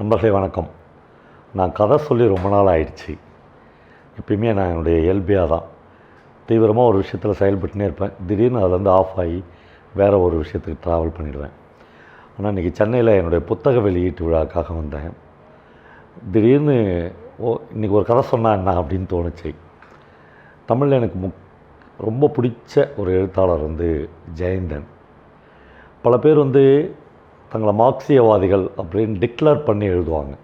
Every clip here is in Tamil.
நண்பர்களே வணக்கம். நான் கதை சொல்லி ரொம்ப நாள் ஆயிடுச்சு. எப்பயுமே நான் என்னுடைய இயல்பியாக தான். தீவிரமாக ஒரு விஷயத்தில் செயல்பட்டுனே இருப்பேன். திடீர்னு அதுலேருந்து ஆஃப் ஆகி வேறு ஒரு விஷயத்துக்கு ட்ராவல் பண்ணிடுவேன். ஆனால் இன்றைக்கி சென்னையில் என்னுடைய புத்தக வெளியீட்டு விழாக்காக வந்தேன். திடீர்னு ஓ இன்றைக்கி ஒரு கதை சொன்னா என்ன அப்படின்னு தோணுச்சு. தமிழில் எனக்கு முக் ரொம்ப பிடிச்ச ஒரு எழுத்தாளர் வந்து ஜெயந்தன். பல பேர் வந்து தங்களை மார்க்சியவாதிகள் அப்படின்னு டிக்ளேர் பண்ணி எழுதுவாங்க.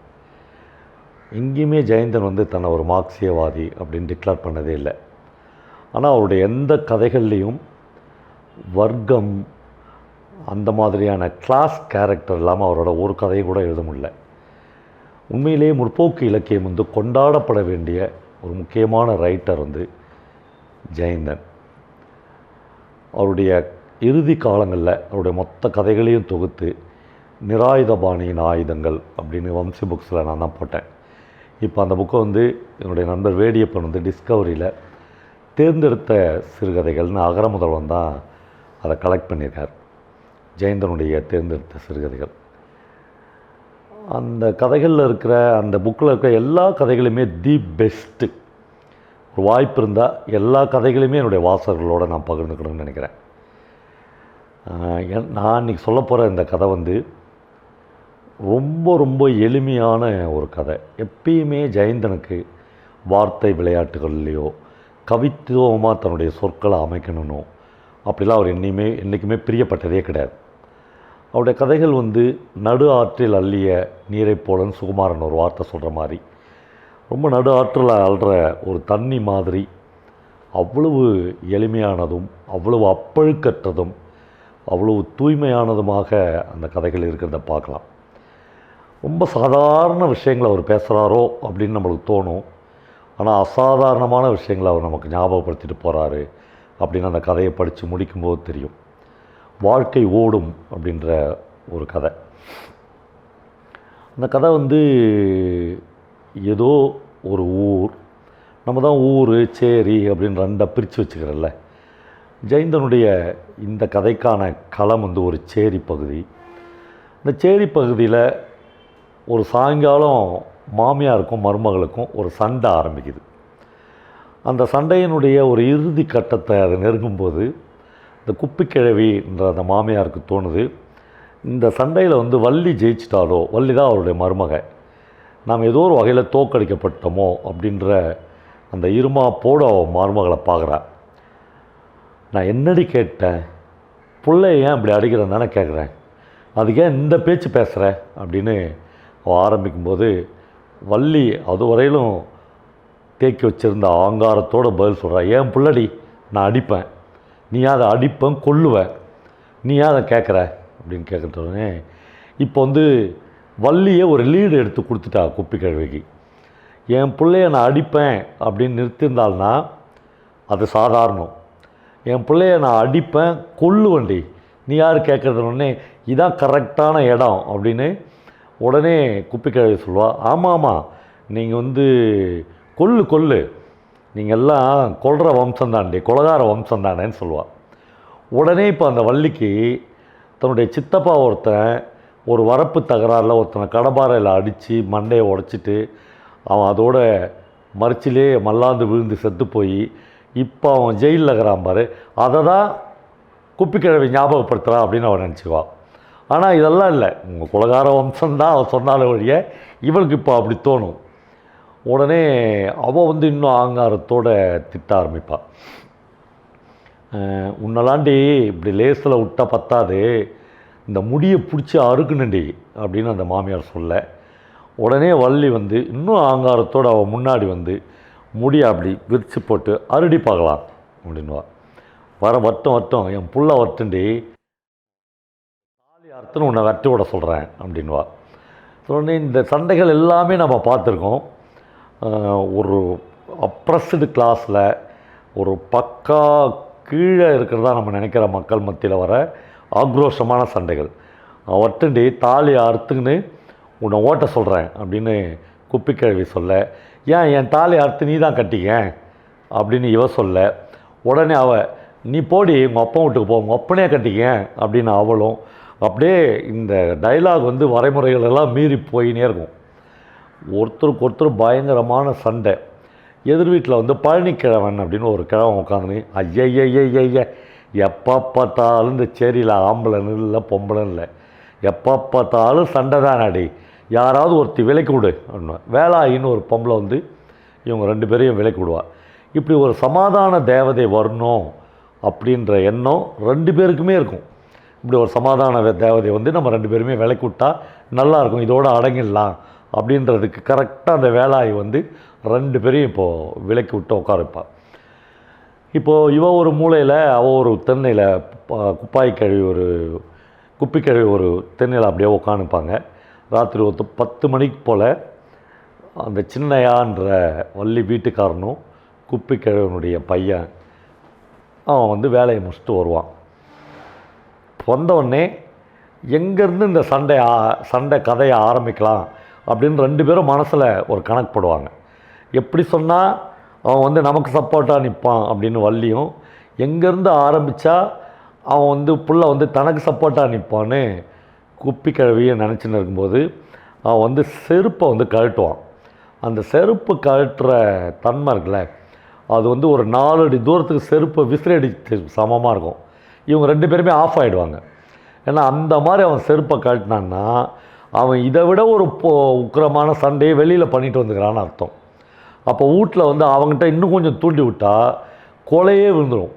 எங்கேயுமே ஜெயந்தன் வந்து தன்னை ஒரு மார்க்சியவாதி அப்படின்னு டிக்ளேர் பண்ணதே இல்லை. ஆனால் அவருடைய எந்த கதைகள்லேயும் வர்க்கம் அந்த மாதிரியான கிளாஸ் கேரக்டர் இல்லாமல் அவரோட ஒரு கதையை கூட எழுத முடியல. உண்மையிலேயே முற்போக்கு இலக்கியம் வந்து கொண்டாடப்பட வேண்டிய ஒரு முக்கியமான ரைட்டர் வந்து ஜெயந்தன். அவருடைய இறுதி காலங்களில் அவருடைய மொத்த கதைகளையும் தொகுத்து நிராயுதபாணியின் ஆயுதங்கள் அப்படின்னு வம்சி புக்ஸில் நான் தான் போட்டேன். இப்போ அந்த புக்கை வந்து என்னுடைய நண்பர் வேடியப்பன் வந்து டிஸ்கவரியில் தேர்ந்தெடுத்த சிறுகதைகள்னு அகர முதல்வன் தான் அதை கலெக்ட் பண்ணியிருக்கார். ஜெயந்தனுடைய தேர்ந்தெடுத்த சிறுகதைகள். அந்த கதைகளில் இருக்கிற அந்த புக்கில் இருக்கிற எல்லா கதைகளுமே தி பெஸ்ட்டு ஒரு வாய்ப்பு இருந்தால் எல்லா கதைகளையுமே என்னுடைய வாசகர்களோடு நான் பகிர்ந்துக்கணும்னு நினைக்கிறேன். என்- நான் இன்றைக்கி சொல்ல போகிற இந்த கதை வந்து ரொம்ப ரொம்ப எளிமையான ஒரு கதை. எப்பயுமே ஜெயந்தனுக்கு வார்த்தை விளையாட்டுகள்லையோ கவித்துவமாக தன்னுடைய சொற்களை அமைக்கணும்னோ அப்படிலாம் அவர் என்னையுமே என்றைக்குமே பிரியப்பட்டதே கிடையாது. அவருடைய கதைகள் வந்து நடு ஆற்றில் அள்ளிய நீரை போலன்னு சுகுமாரன் ஒரு வார்த்தை சொல்கிற மாதிரி. ரொம்ப நடு ஆற்றில் அள்ளுற ஒரு தண்ணி மாதிரி அவ்வளவு எளிமையானதும் அவ்வளவு அப்பழுக்கற்றதும் அவ்வளவு தூய்மையானதுமாக அந்த கதைகள் இருக்கிறத பார்க்கலாம். ரொம்ப சாதாரண விஷயங்களை அவர் பேசுகிறாரோ அப்படின்னு நம்மளுக்கு தோணும். ஆனால் அசாதாரணமான விஷயங்களை அவர் நமக்கு ஞாபகப்படுத்திட்டு போகிறாரு அப்படின்னு அந்த கதையை படித்து முடிக்கும்போது தெரியும். வாழ்க்கை ஓடும் அப்படின்ற ஒரு கதை. அந்த கதை வந்து ஏதோ ஒரு ஊர் நம்ம தான் ஊர் சேரி அப்படின்னு ரெண்டாக பிரித்து வச்சுக்கிறோம்ல ஜெயந்தனுடைய இந்த கதைக்கான களம் வந்து ஒரு சேரி பகுதி. இந்த சேரி பகுதியில் ஒரு சாயங்காலம் மாமியாருக்கும் மருமகளுக்கும் ஒரு சண்டை ஆரம்பிக்குது. அந்த சண்டையினுடைய ஒரு இறுதி கட்டத்தை அது நெருங்கும்போது இந்த குப்பிக்கிழவின்ற அந்த மாமியாருக்கு தோணுது இந்த சண்டையில் வந்து வள்ளி ஜெயிச்சிட்டாலோ வள்ளி தான் அவருடைய மருமக நாம் ஏதோ ஒரு வகையில் தோக்கடிக்கப்பட்டோமோ அப்படின்ற அந்த இருமாப்போடு அவள் மருமகளை பார்க்குறா. நான் என்னடி கேட்டேன்? பிள்ளைய ஏன் இப்படி அடிக்கிறேன் தானே கேட்குறேன் அதுக்கு ஏன் இந்த பேச்சு பேசுகிற அப்படின்னு ஆரம்பிக்கும்போது வள்ளி அதுவரையிலும் தேக்கி வச்சிருந்த ஆங்காரத்தோட பதில் சொல்கிறா ஏன் பிள்ளடி நான் அடிப்பேன். நீ அதை அடிப்பேன் கொல்லுவேன் நீ அதை கேட்குற அப்படின்னு கேட்குறோடனே இப்போ வந்து வள்ளியை ஒரு லீடு எடுத்து கொடுத்துட்டா குப்பி கழுவிக்கு. என் பிள்ளைய நான் அடிப்பேன் அப்படின்னு நிறுத்தியிருந்தாள்னா அது சாதாரணம். என் பிள்ளைய நான் அடிப்பேன் கொல்லுவண்டி. நீ யார்? கேட்குறதுனே இதான் கரெக்டான இடம் அப்படின்னு உடனே குப்பிக்கிழவி சொல்லுவா ஆமாம் ஆமாம் நீங்கள் வந்து கொல்லு கொல்லு நீங்கள் எல்லாம் கொல்ற வம்சம் தாண்டி கொலகார வம்சம் தானேன்னு சொல்லுவாள் உடனே இப்போ அந்த வள்ளிக்கு தன்னுடைய சித்தப்பா ஒருத்தன் ஒரு வரப்பு தகராறில் ஒருத்தனை கடப்பாறையில் அடித்து மண்டையை உடச்சிட்டு அவன் அதோட மறிச்சிலே மல்லாந்து விழுந்து செத்து போய் இப்போ அவன் ஜெயிலில் இருக்கிறான் பாரு. அதை தான் குப்பிக்கிழவை ஞாபகப்படுத்துகிறான் அப்படின்னு அவன் நினச்சிக்குவான் ஆனால் இதெல்லாம் இல்லை. உங்கள் குலகார வம்சம்தான் அவன் சொன்னாலே ஒழிய இவனுக்கு இப்போ அப்படி தோணும். உடனே அவள் வந்து இன்னும் ஆங்காரத்தோட திட்ட ஆரம்பிப்பாள் அஹ், உன்னலாண்டி இப்படி லேசில் விட்டா பத்தாது. இந்த முடியை பிடிச்சி அறுக்கணுண்டி அப்படின்னு அந்த மாமியார் சொல்ல. உடனே வள்ளி வந்து இன்னும் ஆங்காரத்தோடு அவள் முன்னாடி வந்து முடியை அப்படி விரித்து போட்டு அருடி பார்க்கலாம் அப்படின்வா வர வட்டம் வட்டம் என் புள்ள வட்டுண்டி. அர்த்தம் அறுத்துன்னு உன்னை வெட்டி விட சொல்கிறேன் அப்படின்வா சொன்னே இந்த சண்டைகள் எல்லாமே நம்ம பார்த்துருக்கோம். ஒரு அப்ரஸ்டு கிளாஸில் ஒரு பக்கா கீழே இருக்கிறதா நம்ம நினைக்கிற மக்கள் மத்தியில் வர ஆக்ரோஷமான சண்டைகள். ஒட்டண்டி தாலியை அறுத்துக்கின்னு உன்னை ஓட்ட சொல்கிறேன் அப்படின்னு குப்பிக்கிழவி சொல்ல ஏன் என் தாலி அறுத்து நீ தான் கட்டிக்க? அப்படின்னு இவ சொல்ல உடனே அவ நீ போடி உங்கள் அப்பன் வீட்டுக்கு போ உங்கள் அப்பனே கட்டிக்க அப்படின்னு அவளும் அப்படியே இந்த டைலாக் வந்து வரைமுறைகள் எல்லாம் மீறி போயினே இருக்கும். ஒருத்தருக்கு ஒருத்தர் பயங்கரமான சண்டை. எதிர் வீட்டில் வந்து பழனிக்கிழவன் அப்படின்னு ஒரு கிழவன் உட்காந்து ஐயய்யய்யய்ய எப்போ பார்த்தாலும் இந்த சேரியில் ஆம்பளைன்னு இல்லை பொம்பளைன்னு இல்லை எப்போ பார்த்தாலும் சண்டை தான் அடி யாராவது ஒருத்தி விலைக்கு விடு அப்படின்னு. வேலாயின்னு ஒரு பொம்பளை வந்து இவங்க ரெண்டு பேரையும் விலைக்கு விடுவாள் இப்படி ஒரு சமாதான தேவதை வரணும் அப்படின்ற எண்ணம் ரெண்டு பேருக்குமே இருக்கும். இப்படி ஒரு சமாதான தேவதை வந்து நம்ம ரெண்டு பேருமே விலைக்கு விட்டா நல்லாயிருக்கும் இதோடு அடங்கிடலாம் அப்படின்றதுக்கு கரெக்டாக அந்த வேலாயை வந்து ரெண்டு பேரையும் இப்போது விலைக்கு விட்டு உட்கார வைப்பாள் இப்போது இவ ஒரு மூலையில் அவ ஒரு தென்னையில் குப்பாய் கழுவி ஒரு குப்பி கழுவி ஒரு தென்னையில் அப்படியே உட்காந்துப்பாங்க. ராத்திரி ஒரு பத்து மணிக்கு போல் அந்த சின்னையான்ற வள்ளி வீட்டுக்காரனும் குப்பி கிழவனுடைய பையன் அவன் வந்து வேலையை முடிச்சுட்டு வருவான். வந்த எங்கேருந்து இந்த சண்டை சண்டை கதையை ஆரம்பிக்கலாம் அப்படின்னு ரெண்டு பேரும் மனசில் ஒரு கணக்கு போடுவாங்க. எப்படி சொன்னால் அவன் வந்து நமக்கு சப்போர்ட்டாக நிற்பான் அப்படின்னு வள்ளியும் எங்கேருந்து ஆரம்பித்தா அவன் வந்து புள்ள வந்து தனக்கு சப்போர்ட்டாக நிற்பான்னு குப்பி கிழவியை நினச்சின்னு இருக்கும்போது அவன் வந்து செருப்பை வந்து கழட்டுவான். அந்த செருப்பு கழட்டுற தன்மை இருக்குல்ல அது வந்து ஒரு நாலு அடி தூரத்துக்கு செருப்பை விசிறடி சமமாக இருக்கும். இவங்க ரெண்டு பேருமே ஆஃப் ஆகிடுவாங்க ஏன்னா அந்த மாதிரி அவன் செருப்பை காட்டினான்னா அவன் இதை விட ஒரு பொ உக்கிரமான சண்டையை வெளியில் பண்ணிட்டு வந்துக்கிறான்னு அர்த்தம். அப்போ வீட்டில் வந்து அவங்ககிட்ட இன்னும் கொஞ்சம் தூண்டி விட்டால் கொலையே விழுந்துடும்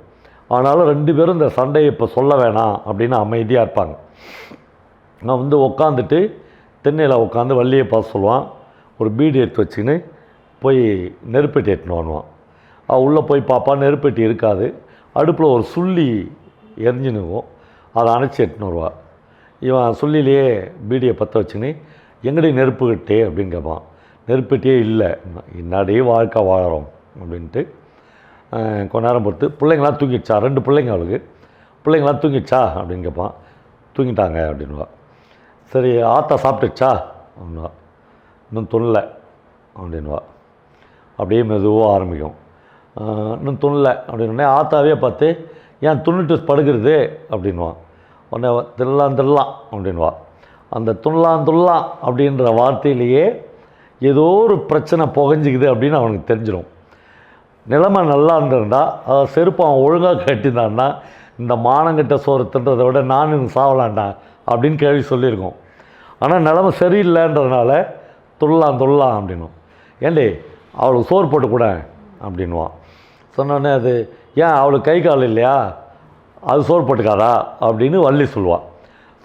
ஆனாலும் ரெண்டு பேரும் இந்த சண்டையை இப்போ சொல்ல வேணாம் அப்படின்னு அமைதியாக இருப்பாங்க. நான் வந்து உட்காந்துட்டு தென்னையில் உட்காந்து வள்ளியை பார்த்து சொல்லுவான் ஒரு பீடி எடுத்து வச்சுக்கின்னு போய் நெருப்பெட்டி எட்டுன்னு வருவான் அவள் உள்ளே போய் பாப்பா நெருப்பெட்டி இருக்காது. அடுப்பில் ஒரு சுள்ளி எரிஞ்சு நிற்கும் அதை அணைச்சி எட்நூறுவா இவன் சொல்லிலேயே பீடியை பற்ற வச்சுன்னு எங்கடி நெருப்பு கட்டே? அப்படின்னு கேட்பான். நெருப்புகிட்டே இல்லை. என்னடி வாழ்க்கை வாழறோம்? அப்படின்ட்டு கொஞ்ச நேரம் பொறுத்து பிள்ளைங்களாம் தூங்கிடுச்சா? ரெண்டு பிள்ளைங்க அவளுக்கு. பிள்ளைங்களாம் தூங்கிடுச்சா? அப்படின்னு கேட்பான். தூங்கிட்டாங்க அப்படின்வா சரி ஆத்தா சாப்பிட்டுச்சா அப்படின்வா இன்னும் தொண்ணலை அப்படின்வா அப்படியே மெதுவாக ஆரம்பிக்கும். இன்னும் தொண்ணலை அப்படின்னே ஆத்தாவே பார்த்து ஏன் துண்ணிட்டு படுகிறது? அப்படின்வான் உடனே அவ, தில்லாம் தில்லாம் அப்படின்வா அந்த துள்ளலாம் அப்படின்ற வார்த்தையிலேயே ஏதோ ஒரு பிரச்சனை புகஞ்சிக்குது அப்படின்னு அவனுக்கு தெரிஞ்சிடும் நிலைமை நல்லா இருந்திருந்தா அதை செருப்பு அவன் ஒழுங்காக கட்டியிருந்தான்னா இந்த மானங்கிட்ட சோறு தின்றதை விட நானும் இன்னும் அப்படின்னு கேள்வி சொல்லியிருக்கோம். ஆனால் நிலைமை சரியில்லைன்றதுனால துள்ளலாம் துள்ளலாம் அப்படின்னும். ஏண்டி அவளுக்கு சோறு போட்டுக்கூட அப்படின்வான் சொன்னோடனே அது ஏன் அவளுக்கு கை கால் இல்லையா? அது சோறு போட்டுக்காதா? அப்படின்னு வள்ளி சொல்லுவாள்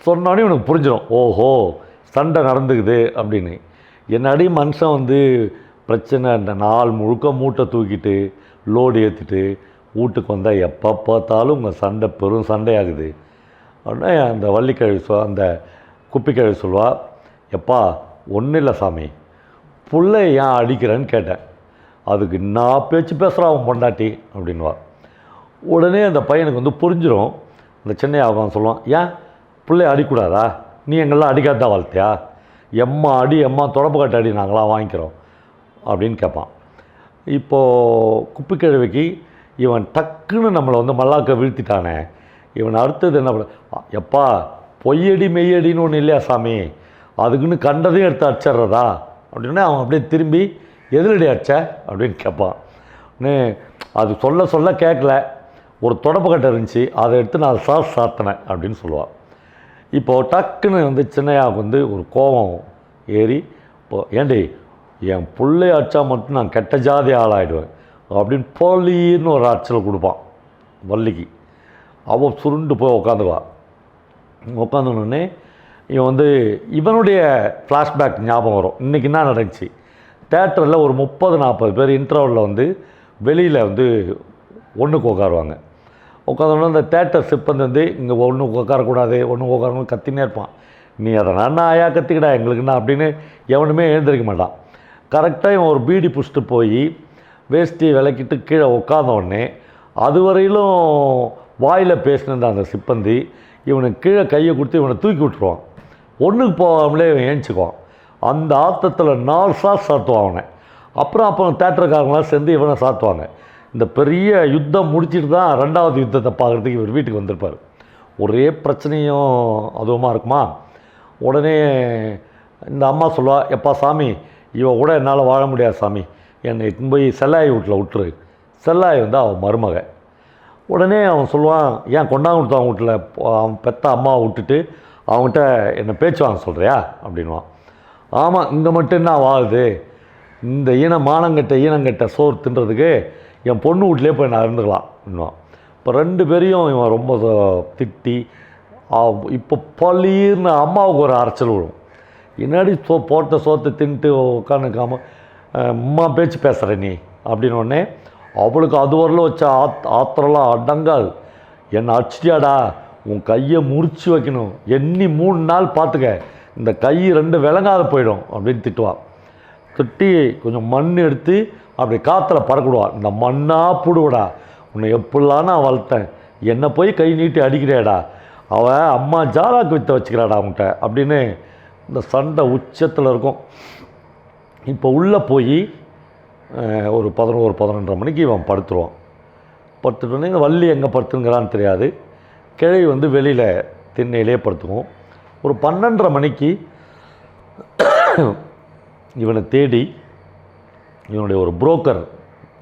சொன்னோடனே இவனுக்கு புரிஞ்சிடும் ஓஹோ சண்டை நடந்துக்குது அப்படின்னு. என்னடி மனுஷன் வந்து பிரச்சனை இந்த நாள் முழுக்க மூட்டை தூக்கிட்டு லோடு ஏற்றிட்டு வீட்டுக்கு வந்தால் எப்போ பார்த்தாலும் உங்கள் சண்டை பெரும் சண்டையாகுது. அப்படின்னா அந்த வள்ளிக்கிழவி சொ அந்த குப்பிக்கிழவி சொல்லுவா எப்பா ஒன்றும் இல்லை சாமி. பிள்ளை ஏன் அடிக்கிறேன்னு கேட்டேன். அதுக்கு நான் பேச்சு பேசுகிறான் அவன் பொண்டாட்டி. அப்படின்வா உடனே அந்த பையனுக்கு வந்து புரிஞ்சிடும் அந்த சென்னை ஆகும் சொல்லுவான் ஏன்? பிள்ளை அடிக்கூடாதா? நீ எங்கெல்லாம் அடிக்காதான் வளர்த்தியா எம்மா அடி எம்மா தொடப்பு கட்ட அடி நாங்களாம் வாங்கிக்கிறோம். அப்படின்னு கேட்பான். இப்போது குப்பிக்கிழவிக்கு இவன் டக்குன்னு நம்மளை வந்து மல்லாக்க வீழ்த்திட்டானே. இவன் அடுத்தது என்ன பண்ண எப்பா பொய்யடி மெய்யடின்னு ஒன்று இல்லையா சாமி? அதுக்குன்னு கண்டதையும் எடுத்து அடிச்சிட்றதா? அப்படின்னா அவன் அப்படியே திரும்பி எதிரடி அடிச்ச? அப்படின்னு கேட்பான். அது சொல்ல சொல்ல கேட்கல. ஒரு தொடப்பக்கட்டை இருந்துச்சு அதை எடுத்து நான் சாஸ் சாத்தினேன் அப்படின்னு சொல்லுவாள் இப்போது டக்குன்னு வந்து சின்னையாவுக்கு வந்து ஒரு கோபம் ஏறி இப்போ ஏண்டி என் பிள்ளை அடித்தா மட்டும் நான் கெட்ட ஜாதி ஆளாயிடுவேன் அப்படின்னு பொலின்னு ஒரு அச்சல் கொடுப்பான் வள்ளிக்கு. அவள் சுருண்டு போய் உட்காந்துவா உட்காந்துனோடனே இவன் வந்து இவனுடைய ஃப்ளாஷ்பேக் ஞாபகம் வரும். இன்றைக்கி என்ன நடந்துச்சு? தேட்டரில் ஒரு முப்பது நாற்பது பேர் இன்டர்வலில் வந்து வெளியில் வந்து ஒன்றுக்கு உட்காருவாங்க உட்காந்தோடனே அந்த தேட்டர் சிப்பந்தி வந்து இங்கே ஒன்றுக்கு உட்காரக்கூடாது ஒன்று உட்காரணும் கத்தினே இருப்பான். நீ அதை நான் ஆயா கத்திக்கடா எங்களுக்குன்னா அப்படின்னு எவனுமே எழுந்திருக்க மாட்டான். கரெக்டாக இவன் ஒரு பீடி பிடிச்சிட்டு போய் வேஷ்டி விளக்கிட்டு கீழே உட்காந்தோடனே அதுவரையிலும் வாயில் பேசினிருந்த அந்த சிப்பந்தி இவனுக்கு கீழே கையை கொடுத்து இவனை தூக்கி விட்டுருவான். ஒன்றுக்கு போகாமலே இவன் ஏஞ்சிக்குவான். அந்த ஆத்தத்தில் நாலு சாஸ் சாத்துவான் அவனை. அப்புறம் அப்புறம் தேட்டருக்காரங்களாம் சேர்ந்து இவனை சாத்துவாங்க. இந்த பெரிய யுத்தம் முடிச்சிட்டு தான் ரெண்டாவது யுத்தத்தை பார்க்குறதுக்கு இவர் வீட்டுக்கு வந்திருப்பார். ஒரே பிரச்சனையும் அதுவுமா இருக்குமா? உடனே இந்த அம்மா சொல்லுவா எப்பா சாமி இவ கூட என்னால் வாழ முடியாது சாமி. என்னை போய் செல்லாய் வீட்டில் விட்டுரு. செல்லாய் வந்து அவன் மருமக. உடனே அவன் சொல்லுவான் ஏன் கொண்டாங்குடுத்தவன் வீட்டில்? அவன் பெத்த அம்மாவை விட்டுட்டு அவங்ககிட்ட என்னை பேச்சு வாங்க சொல்கிறியா அப்படின்வான் ஆமாம் இங்கே மட்டும் என்ன வாழுது இந்த ஈன மானங்கட்ட ஈனங்கட்ட சோறு தின்றதுக்கு என் பொண்ணு வீட்லேயே போய் நான் இருந்துக்கலாம் இன்னும். இப்போ ரெண்டு பேரையும் இவன் ரொம்ப திட்டி இப்போ பளீர்னு அம்மாவுக்கு ஒரு அரைச்சல் விழும். என்னாடி சோ போட்ட சோத்தை தின்ட்டு உட்காந்துக்காம அம்மா பேச்சு பேசுகிற நீ? அப்படின்னு உடனே அவளுக்கு அது வரல வச்ச ஆத் ஆத்திரம்லாம் அடங்காது. என்னை அடிச்சிட்டியாடா? உன் கையை முறிச்சு வைக்கணும். எண்ணி மூணு நாள் பார்த்துக்க. இந்த கை ரெண்டு விளங்காத போயிடும் அப்படின்னு திட்டுவான் திட்டி கொஞ்சம் மண் எடுத்து அப்படி காற்றுல பறக்கிடுவா. இந்த மண்ணாக போடுவடா. உன்னை எப்படிலாம் நான் வளர்த்தேன். என்னை போய் கை நீட்டி அடிக்கிறேடா அவன் அம்மா ஜாலாக்கு வித்த வச்சுக்கிறாடா அவன்கிட்ட அப்படின்னு இந்த சண்டை உச்சத்தில் இருக்கும். இப்போ உள்ளே போய் ஒரு பதினோரு பதினொன்றரை மணிக்கு இவன் படுத்துருவான். படுத்துட்டோன்னே இந்த வள்ளி எங்கே படுத்துங்கிறான்னு தெரியாது. கிழவி வந்து வெளியில் திண்ணையிலே படுத்துக்கும். ஒரு பன்னெண்டரை மணிக்கு இவனை தேடி இவனுடைய ஒரு புரோக்கர்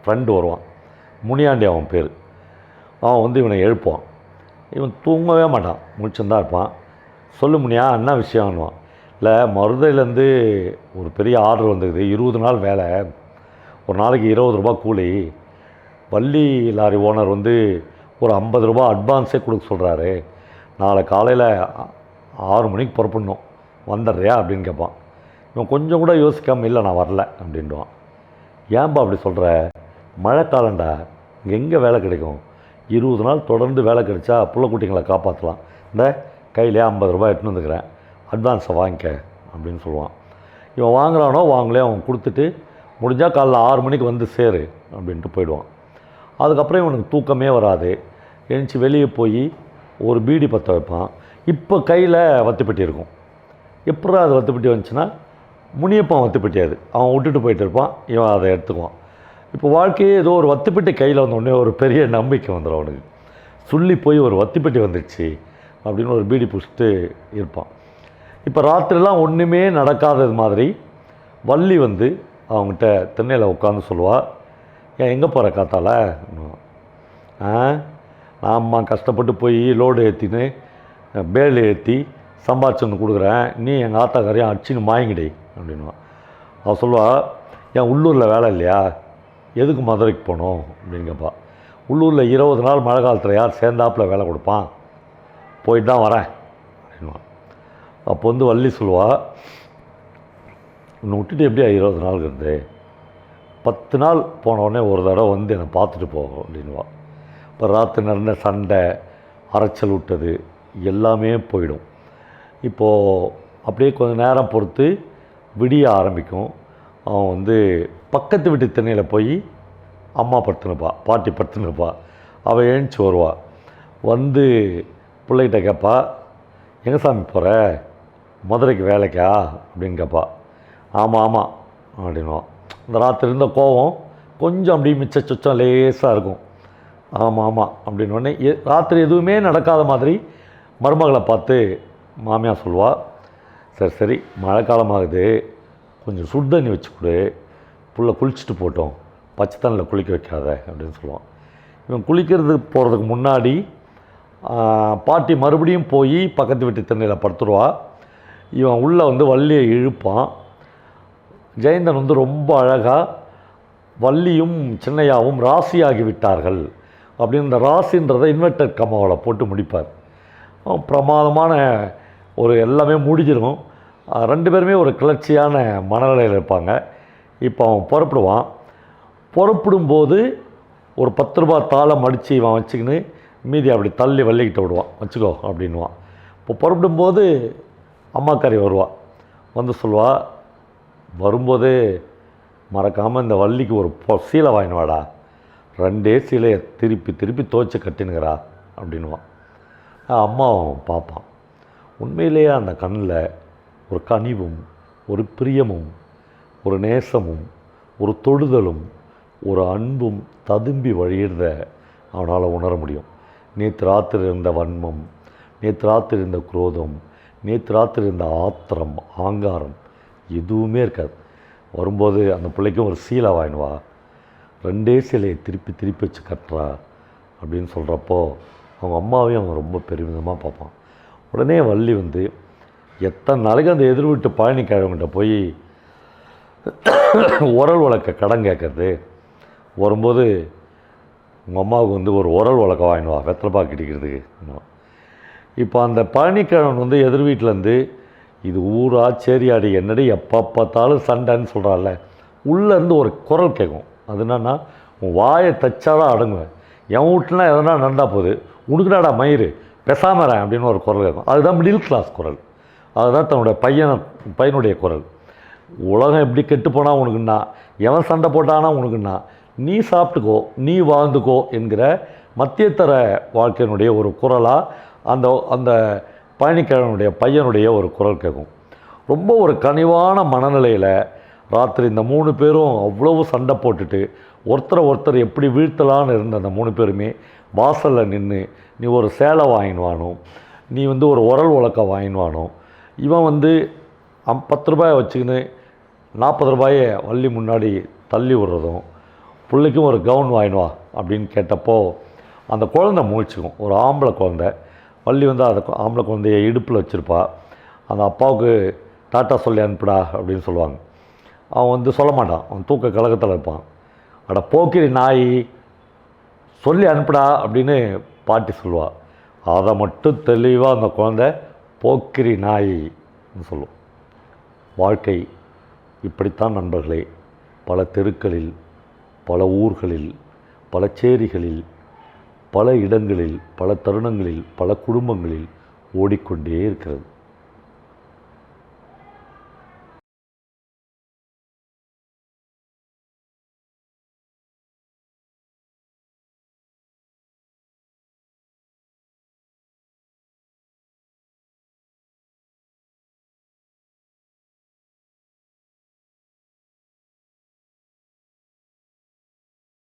ஃப்ரெண்டு வருவான். முனியாண்டி அவன் பேர். அவன் வந்து இவனை எழுப்புவான். இவன் தூங்கவே மாட்டான். முழிச்சுன்னு தான் இருப்பான். சொல்லு முனியா என்ன விஷயம்னுவான். இல்லை மருதையிலேருந்து ஒரு பெரிய ஆர்டர் வந்தது இருபது நாள் வேலை. ஒரு நாளைக்கு இருபது ரூபா கூலி. வள்ளி லாரி ஓனர் வந்து ஒரு ஐம்பது ரூபா அட்வான்ஸே கொடுக்க சொல்கிறாரு நாளை காலையில் ஆறு மணிக்கு புறப்படணும். வந்துடுறியா? அப்படின்னு கேட்பான். இவன் கொஞ்சம் கூட யோசிக்காமல் இல்லை நான் வரல அப்படின்டுவான். ஏன்பா அப்படி சொல்கிற மழை காலம்டா இங்கே எங்கே வேலை கிடைக்கும்? இருபது நாள் தொடர்ந்து வேலை கிடைச்சா புள்ள குட்டிங்களை காப்பாற்றலாம் இந்த கையிலே ஐம்பது ரூபாய் எடுத்துன்னு வந்துக்கிறேன். அட்வான்ஸை வாங்கிக்க அப்படின்னு சொல்லுவான். இவன் வாங்குறானோ வாங்கலையோ அவன் கொடுத்துட்டு முடிஞ்சால் காலைல ஆறு மணிக்கு வந்து சேரு அப்படின்ட்டு போயிடுவான். அதுக்கப்புறம் இவனுக்கு தூக்கமே வராது. எழுந்துச்சி வெளியே போய் ஒரு பீடி பற்ற வைப்பான். இப்போ கையில் வத்துப்பட்டி இருக்கும். எப்படா அது வத்துப்பட்டி வந்துச்சுன்னா முனியப்பன் வத்துப்பட்டியாவது அவன் விட்டுட்டு போயிட்டு இருப்பான். இவன் அதை எடுத்துக்குவான். இப்போ வாழ்க்கையே ஏதோ ஒரு வத்துப்பெட்டி கையில் வந்தோடனே ஒரு பெரிய நம்பிக்கை வந்துடும் அவனுக்கு. சொல்லி போய் ஒரு வத்திப்பட்டி வந்துடுச்சு அப்படின்னு ஒரு பீடி பிடிச்சிட்டு இருப்பான். இப்போ ராத்திரிலாம் ஒன்றுமே நடக்காதது மாதிரி வள்ளி வந்து அவங்ககிட்ட திண்ணையில் உட்காந்து சொல்லுவாள் ஏன் எங்கே போகிற காத்தால? ஆ ஆமா கஷ்டப்பட்டு போய் லோடு ஏற்றின்னு பேல் ஏற்றி சம்பாதிச்சு ஒன்று கொடுக்குறேன். நீ எங்கள் ஆத்தாக்காரையும் அடிச்சுன்னு மாயங்கிடி. அப்படின்வா அவள் சொல்லுவா ஏன் உள்ளூரில் வேலை இல்லையா? எதுக்கு மதுரைக்கு போகணும்? அப்படின்னு கேட்பா உள்ளூரில் இருபது நாள் மழை காலத்தில் யார் சேர்ந்தாப்புல வேலை கொடுப்பான்? போயிட்டு தான் வரேன். அப்படின்வான் அப்போ வந்து வள்ளி சொல்லுவா உன்னை விட்டுட்டு எப்படியா இருபது நாள் இருந்து? பத்து நாள் போன உடனே ஒரு தடவை வந்து என்னை பார்த்துட்டு போகும் அப்படின்வா இப்போ ராத்திரி நடந்த சண்டை அரைச்சல் விட்டது எல்லாமே போயிடும். இப்போது அப்படியே கொஞ்சம் நேரம் பொறுத்து விடிய ஆரம்பிக்கும். அவன் வந்து பக்கத்து வீட்டு திண்ணையில் போய் அம்மா படுத்துனுப்பா பாட்டி படுத்துனுப்பா அவள் எழுந்துச்சி வருவா. வந்து பிள்ளைகிட்ட கேட்பா எங்கே சாமி போகிற மதுரைக்கு வேலைக்கா? அப்படின்னு கேட்பா ஆமாம் ஆமாம் அப்படின்வான் இந்த ராத்திரி இருந்த கோவம் கொஞ்சம் அப்படியே மிச்ச சொச்சம் லேசாக இருக்கும். ஆமாம் ஆமாம் அப்படின்னு உடனே எ- ராத்திரி எதுவுமே நடக்காத மாதிரி மருமகளை பார்த்து மாமியார் சொல்லுவாள் சரி சரி மழை காலமாகுது. கொஞ்சம் சுடு தண்ணி வச்சு கொடு. புள்ள குளிச்சுட்டு போட்டோம். பச்சை தண்ணியில் குளிக்க வைக்காத அப்படின்னு சொல்லுவான். இவன் குளிக்கிறதுக்கு போகிறதுக்கு முன்னாடி பாட்டி மறுபடியும் போய் பக்கத்து வீட்டு தண்ணியில் படுத்துருவா. இவன் உள்ளே வந்து வள்ளியை இழுப்பான். ஜெயந்தன் வந்து ரொம்ப அழகாக வள்ளியும் சின்னையாவும் ராசியாகி விட்டார்கள் அப்படின்னு இந்த ராசின்றதை இன்வெர்டட் கம்மாவில் போட்டு முடிப்பார். பிரமாதமான ஒரு எல்லாமே முடிஞ்சிடும் ரெண்டு பேருமே ஒரு கிளர்ச்சியான மனநிலையில் இருப்பாங்க. இப்போ அவன் புறப்படுவான். புறப்படும்போது ஒரு பத்து ரூபா தாளம் அடித்து இவன் வச்சுக்கின்னு மீதி அப்படி தள்ளி வள்ளிக்கிட்ட விடுவான். வச்சுக்கோ அப்படின்வான் இப்போ புறப்படும்போது அம்மாக்காரி வருவாள் வந்து சொல்லுவாள் வரும்போதே மறக்காமல் இந்த வள்ளிக்கு ஒரு பொ- சீலை வாங்கினுவாடா ரெண்டே சீலையை திருப்பி திருப்பி துவைச்சு கட்டினுங்கிறா அப்படின்வான் அம்மாவும் பார்ப்பான். உண்மையிலேயே அந்த கண்ணில் ஒரு கனிவும் ஒரு பிரியமும் ஒரு நேசமும் ஒரு தொடுதலும் ஒரு அன்பும் ததும்பி வழியிறத அவனால் உணர முடியும். நேற்று ராத்திரி இருந்த வன்மம் நேற்று ராத்திரி இருந்த குரோதம் நேற்று ராத்திரி இருந்த ஆத்திரம் ஆங்காரம் எதுவுமே இருக்காது. வரும்போது அந்த பிள்ளைக்கும் ஒரு சீலை வாங்கினுவா ரெண்டே சிலையை திருப்பி திருப்பி வச்சு கட்டுறா அப்படின்னு சொல்கிறப்போ அவங்க அம்மாவையும் அவன் ரொம்ப பெருமிதமாக பார்ப்பான். உடனே வள்ளி வந்து எத்தனை நாளைக்கு அந்த எதிர் வீட்டு பழனிக்கிழவங்கிட்ட போய் உரல் வழக்க கடன் கேட்கறது? வரும்போது உங்கள் அம்மாவுக்கு வந்து ஒரு உரல் வழக்க வாங்கினுவா வெத்தலைப்பா கிடிக்கிறதுக்கு இப்போ அந்த பழனிக்கிழவன் வந்து எதிர் வீட்டிலேருந்து இது ஊரா சேரியாடி என்னடி எப்போ பார்த்தாலும் சண்டைன்னு சொல்கிறாள்ல உள்ளேருந்து ஒரு குரல் கேட்கும். அது என்னன்னா உன் வாயை தச்சாதான் அடங்குவேன். என் வீட்டுலாம் எதனா நடந்தால் போகுது. உனக்குடாடா மயிறு. பெசாமரன் அப்படின்னு ஒரு குரல் இருக்கும் அதுதான் மிடில் கிளாஸ் குரல். அதுதான் தன்னுடைய பையனை பையனுடைய குரல். உலகம் எப்படி கெட்டு போனால் உனக்குன்னா எவன் சண்டை போட்டானா உனக்குன்னா நீ சாப்பிட்டுக்கோ நீ வாழ்ந்துக்கோ என்கிற மத்தியத்தர வாழ்க்கையினுடைய ஒரு குரலாக அந்த அந்த பழனிக்கிழவனுடைய பையனுடைய ஒரு குரல் கேட்கும். ரொம்ப ஒரு கனிவான மனநிலையில் ராத்திரி இந்த மூணு பேரும் அவ்வளவு சண்டை போட்டுட்டு ஒருத்தரை ஒருத்தர் எப்படி வீழ்த்தலான்னு இருந்த அந்த மூணு பேருமே வாசலில் நின்று நீ ஒரு சேலை வாங்கினுவானோ நீ வந்து ஒரு உரல் உலக்க வாங்கினுவானோ இவன் வந்து அம் பத்து ரூபாயை வச்சுக்கின்னு நாற்பது ரூபாயை வள்ளி முன்னாடி தள்ளி விடுறதும் பிள்ளைக்கும் ஒரு கவுன் வாங்கினுவா அப்படின்னு கேட்டப்போ அந்த குழந்தை முழிச்சுக்கும். ஒரு ஆம்பளை குழந்தை. வள்ளி வந்து அந்த ஆம்பளை குழந்தைய இடுப்பில் வச்சுருப்பா. அந்த அப்பாவுக்கு டாட்டா சொல்லி அனுப்புடா அப்படின்னு சொல்லுவாங்க. அவன் வந்து சொல்ல மாட்டான். அவன் தூக்க கழகத்தில் இருப்பான். அட போக்கிரி நாய். சொல்லி அனுப்புடா அப்படின்னு பாட்டி சொல்லுவாள் அதை மட்டும் தெளிவாக அந்த குழந்தை போக்கிரி நாய்ன்னு சொல்லும். வாழ்க்கை இப்படித்தான் நண்பர்களே. பல தெருக்களில் பல ஊர்களில் பல சேரிகளில் பல இடங்களில் பல தருணங்களில் பல குடும்பங்களில் ஓடிக்கொண்டே இருக்கிறது.